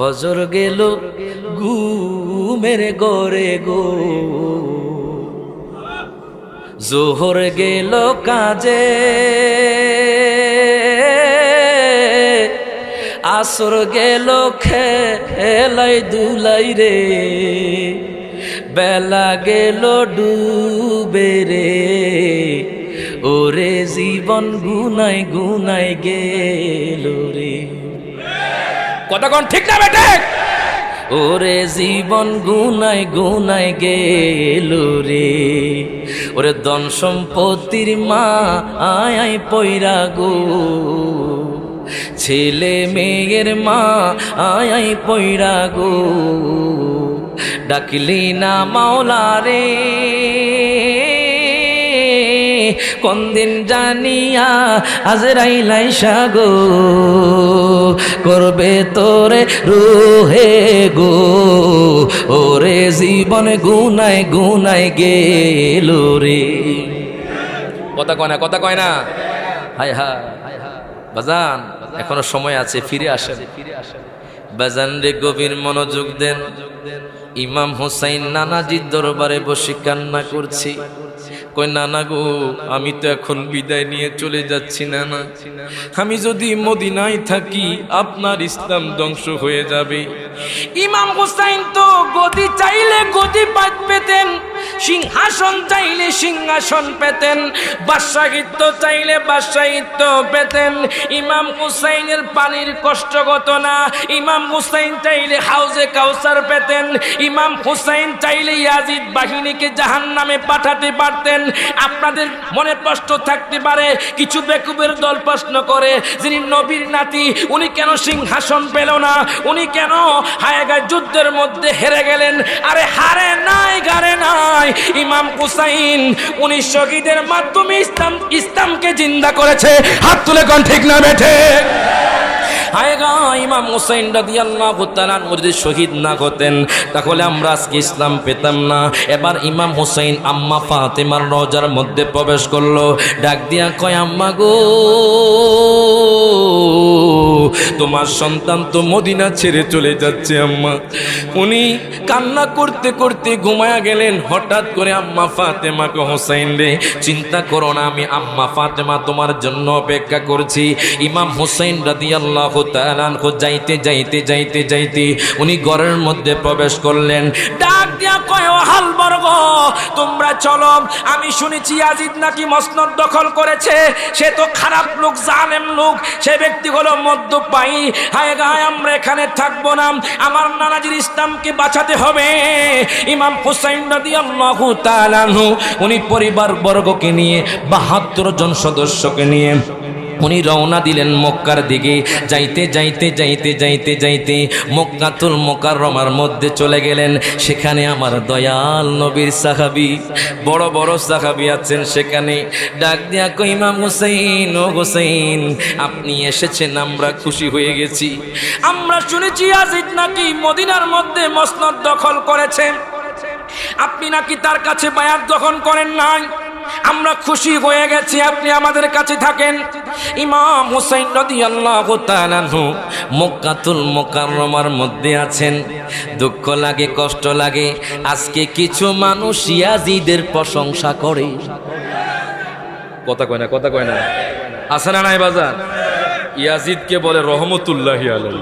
ফজর গেল গু ঘুমের গরে গো। জোহর গেল কাজে। আসর গেল খেলাই দুলাই রে। বেলা গেল ডুবে রে। ওরে জীবন গুনাই গুনাই গেল রে। কথা ঠিক না বেটে ওরে জীবন গুনাই গুনাই গেল রে। ওরে ধন সম্পত্তির মা আয় পয়রা গো। ছেলে মেয়ের মা আয় পয়রা গো। ডাকলি না মাওলা রে। কোনদিন জানিয়া আজরাইলাই সাগো করবে তোরে রুহে গো। ওরে জীবন গুনাই গুনাই গেল রে। কথা কয় না, কথা কয় না? হায় হা বাজান, এখনও সময় আছে, ফিরে আসেন। বাজান রে গভীর মনোযোগ দেন। ইমাম হোসাইন নানাজির দরবারে বসে কান্না করছি। কই নানা গো, আমি তো এখন বিদায় নিয়ে চলে যাচ্ছি, নানা। আমি যদি মদিনায় থাকি, আপনার ইসলাম ধ্বংস হয়ে যাবে। ইমাম হোসাইন তো গদি চাইলে গদি পাত পেতেন, সিংহাসন চাইলে সিংহাসন পেতেন বাদশাহিত্য চাইলে বাদশাহিত্য পেতেন। ইমাম হুসাইনের পানির কষ্টগত না, ইমাম হুসাইন চাইলে হাউজে কাউসার পেতেন, ইমাম হুসাইন চাইলে ইয়াজিদ বাহিনীকে জাহান নামে পাঠাতে পারতেন আপনাদের মনে প্রশ্ন থাকতে পারে, কিছু বেকুবের দল প্রশ্ন করে, যিনি নবীর নাতি, উনি কেন সিংহাসন পেল না? উনি কেন হায়গায় যুদ্ধের মধ্যে হেরে গেলেন? আরে হারে নাই, গারে নাই। ইমাম হুসাইন উনি শহীদের মাধ্যমে ইসলাম, ইসলামকে জিন্দা করেছে। হাত তুলে কোন ঠিক না, বেঠে? হায়গা ইমাম হুসাইন রাদিয়াল্লাহু তাআলা যদি শহীদ না হতেন তাহলে আমরা আজকে ইসলাম পেতাম না। এবার ইমাম হুসাইন আম্মা ফাতেমার রজার মধ্যে প্রবেশ করল। ডাক দিয়া কয়, আম্মা গো। তোমার সন্তান তো মদিনা ছেড়ে চলে যাচ্ছে, আম্মা। উনি কান্না করতে করতে ঘুমায়া গেলেন, হঠাৎ করে আম্মা ফাতেমাকে হোসাইন রে, চিন্তা করো না, আমি আম্মা ফাতেমা তোমার জন্য অপেক্ষা করছি। ইমাম হোসাইন রাদিয়াল্লাহু আল্লাহ যাইতে যাইতে যাইতে যাইতে উনি ঘরের মধ্যে প্রবেশ করলেন। ডাক তোমরা চলো, আমি শুনেছি আজিদ নাকি মসনদ দখল করেছে। সে তো খারাপ লোক, জালেম লোক। সে ব্যক্তি হলো মদ্যপায়ী। হায় গায় আমরা এখানে থাকব না। আমার নানাজির ইসলামকে বাঁচাতে হবে। ইমাম হুসাইন রাদিয়াল্লাহু তাআলা আনহু, উনি পরিবার বর্গকে নিয়ে বাহাত্তর জন সদস্যকে নিয়ে উনি রওনা দিলেন মক্কার দিকে। যাইতে যাইতে যাইতে যাইতে যাইতে মক্কাতুল মোকাররমার মধ্যে চলে গেলেন। সেখানে আমার দয়াল নবীর সাহাবি, বড় বড় সাহাবি আছেন সেখানে। ডাক দিয়া কই ইমাম হুসাইন, ও হুসাইন, আপনি এসেছেন, আমরা খুশি হয়ে গেছি। আমরা শুনেছি আজিদ নাকি মদিনার মধ্যে মসনদ দখল করেছেন আপনি নাকি তার কাছে বায়াত দখল করেন নাই? আমরা খুশি হয়ে গেছি, আপনি আমাদের কাছে থাকেন। ইমাম হুসাইন তাআলা আনহু মক্কাতুল মুকাররমার মধ্যে আছেন। দুঃখ লাগে, কষ্ট লাগে, আজকে কিছু মানুষ ইয়াজিদের প্রশংসা করে। কথা কয় না, কথা কয় না। আছে না নাই বাজার? ইয়াজিদকে বলে রহমতুল্লাহি আলাই